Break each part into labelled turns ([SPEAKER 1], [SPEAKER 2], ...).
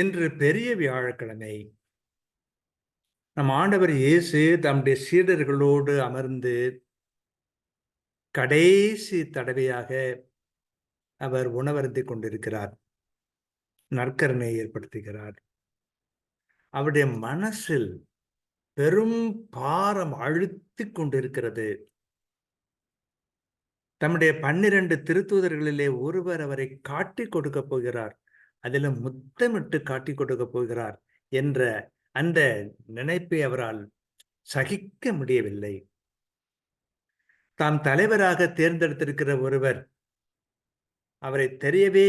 [SPEAKER 1] இன்று பெரிய வியாழக்கிழமை. நம் ஆண்டவர் இயேசு தம்முடைய சீடர்களோடு அமர்ந்து கடைசி தடவையாக அவர் உணவருந்தி கொண்டிருக்கிறார். நற்கருணை ஏற்படுத்துகிறார். அவருடைய மனசில் பெரும் பாரம் அழுத்தி கொண்டிருக்கிறது. தம்முடைய பன்னிரண்டு திருத்தூதர்களிலே ஒருவர் அவரை காட்டி கொடுக்க போகிறார். அதிலும் முத்தமிட்டு காட்டி கொடுக்க போகிறார் என்ற அந்த நினைப்பை அவரால் சகிக்க முடியவில்லை. தாம் தலைவராக தேர்ந்தெடுத்திருக்கிற ஒருவர் அவரை தெரியவே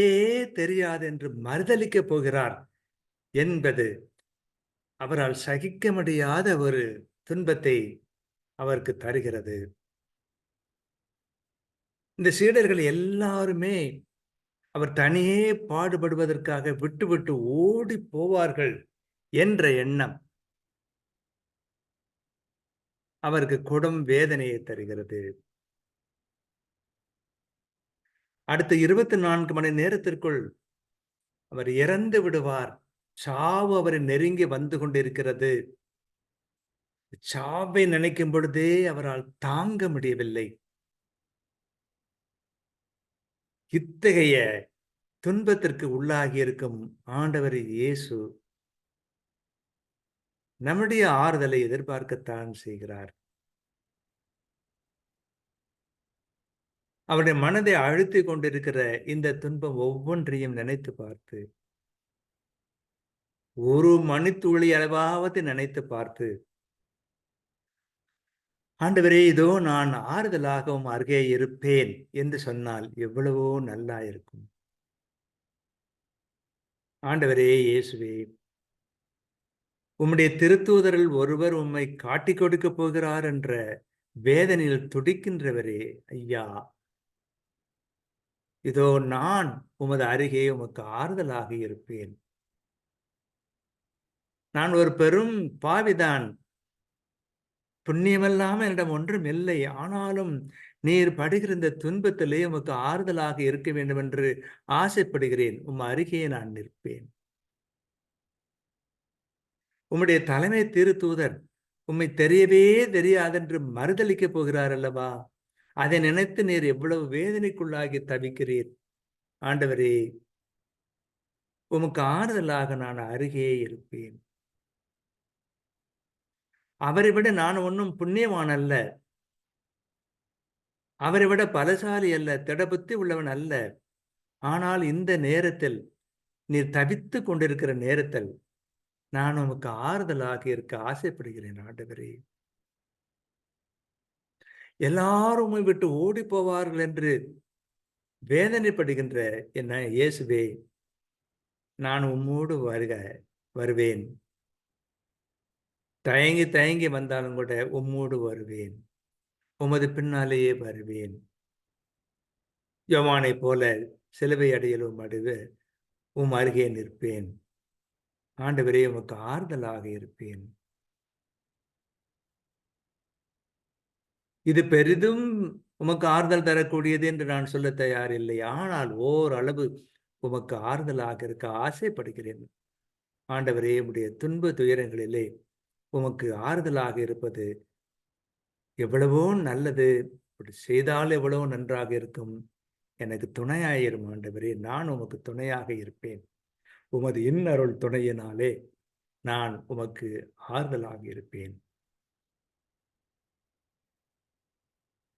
[SPEAKER 1] தெரியாது என்று மறுதளிக்கப் போகிறார் என்பது அவரால் சகிக்க முடியாத ஒரு துன்பத்தை அவருக்கு தருகிறது. இந்த சீடர்கள் எல்லாருமே அவர் தனியே பாடுபடுவதற்காக விட்டுவிட்டு ஓடி போவார்கள் என்ற எண்ணம் அவருக்கு கொடும் வேதனையை தருகிறது. அடுத்த இருபத்தி நான்கு மணி நேரத்திற்குள் அவர் இறந்து விடுவார். சாவு அவரை நெருங்கி வந்து கொண்டிருக்கிறது. சாவை நினைக்கும் பொழுதே அவரால் தாங்க முடியவில்லை. இத்தகைய துன்பத்திற்கு உள்ளாகி இருக்கும் ஆண்டவர் இயேசு நம்முடைய ஆறுதலை எதிர்பார்க்கத்தான் செய்கிறார். அவருடைய மனதை அழுத்தி கொண்டிருக்கிற இந்த துன்பம் ஒவ்வொன்றையும் நினைத்து பார்த்து ஒரு மணித்துளி அளவாவது நினைத்து பார்த்து ஆண்டவரே இதோ நான் ஆறுதலாகவும் அருகே இருப்பேன் என்று சொன்னால் எவ்வளவோ நல்லா இருக்கும். ஆண்டவரே இயேசுவே உம்முடைய திருத்தூதரில் ஒருவர் உம்மை காட்டி கொடுக்க போகிறார் என்ற வேதனையில் துடிக்கின்றவரே ஐயா. இதோ நான் உமது அருகே உமக்கு ஆறுதலாக இருப்பேன். நான் ஒரு பெரும் பாவிதான். புண்ணியமல்லாம என்னிடம் ஒன்றும் இல்லை. ஆனாலும் நீர் படுகிற இந்த துன்பத்திலே உமக்கு ஆறுதலாக இருக்க வேண்டும் என்று ஆசைப்படுகிறேன். உம் அருகே நான் நிற்பேன். உம்முடைய தலைமை திருத்தூதர் உம்மை தெரியவே தெரியாதென்று மறுதளிக்கப் போகிறார் அல்லவா? அதை நினைத்து நீர் எவ்வளவு வேதனைக்குள்ளாகி தவிக்கிறீர். ஆண்டவரே உமக்கு ஆறுதலாக நான் அருகே இருப்பேன். அவரை விட நான் ஒன்றும் புண்ணியவான் அல்ல. அவரை விட பலசாலி அல்ல திடபுத்தி உள்ளவன் அல்ல. ஆனால் இந்த நேரத்தில் நீ தவித்து கொண்டிருக்கிற நேரத்தில் நான் உமக்கு ஆறுதலாக இருக்க ஆசைப்படுகிறேன் ஆண்டவரே. எல்லாரும் விட்டு ஓடி போவார்கள் என்று வேதனைப்படுகின்ற என்ன இயேசுவே நான் உம்மோடு வருக வருவேன். தயங்கி தயங்கி வந்தாலும் கூட உம்மோடு வருவேன். உமது பின்னாலேயே வருவேன். யோவானை போல சிலுவை அடையலும் அடுவ உம் அருகே நிற்பேன். ஆண்டவரே உமக்கு ஆறுதலாக இருப்பேன். இது பெரிதும் உமக்கு ஆறுதல் தரக்கூடியது என்று நான் சொல்ல தயார் இல்லை ஆனால் ஓரளவு உமக்கு ஆறுதலாக இருக்க ஆசைப்படுகிறேன். ஆண்டவரே உடைய துன்ப துயரங்களிலே உமக்கு ஆறுதலாக இருப்பது எவ்வளவோ நல்லது இப்படி செய்தால் எவ்வளவோ நன்றாக இருக்கும். எனக்கு துணையாயிரும் ஆண்டவரே நான் உமக்கு துணையாக இருப்பேன். உமது இன்னருள் துணையினாலே நான் உமக்கு ஆறுதலாக இருப்பேன்.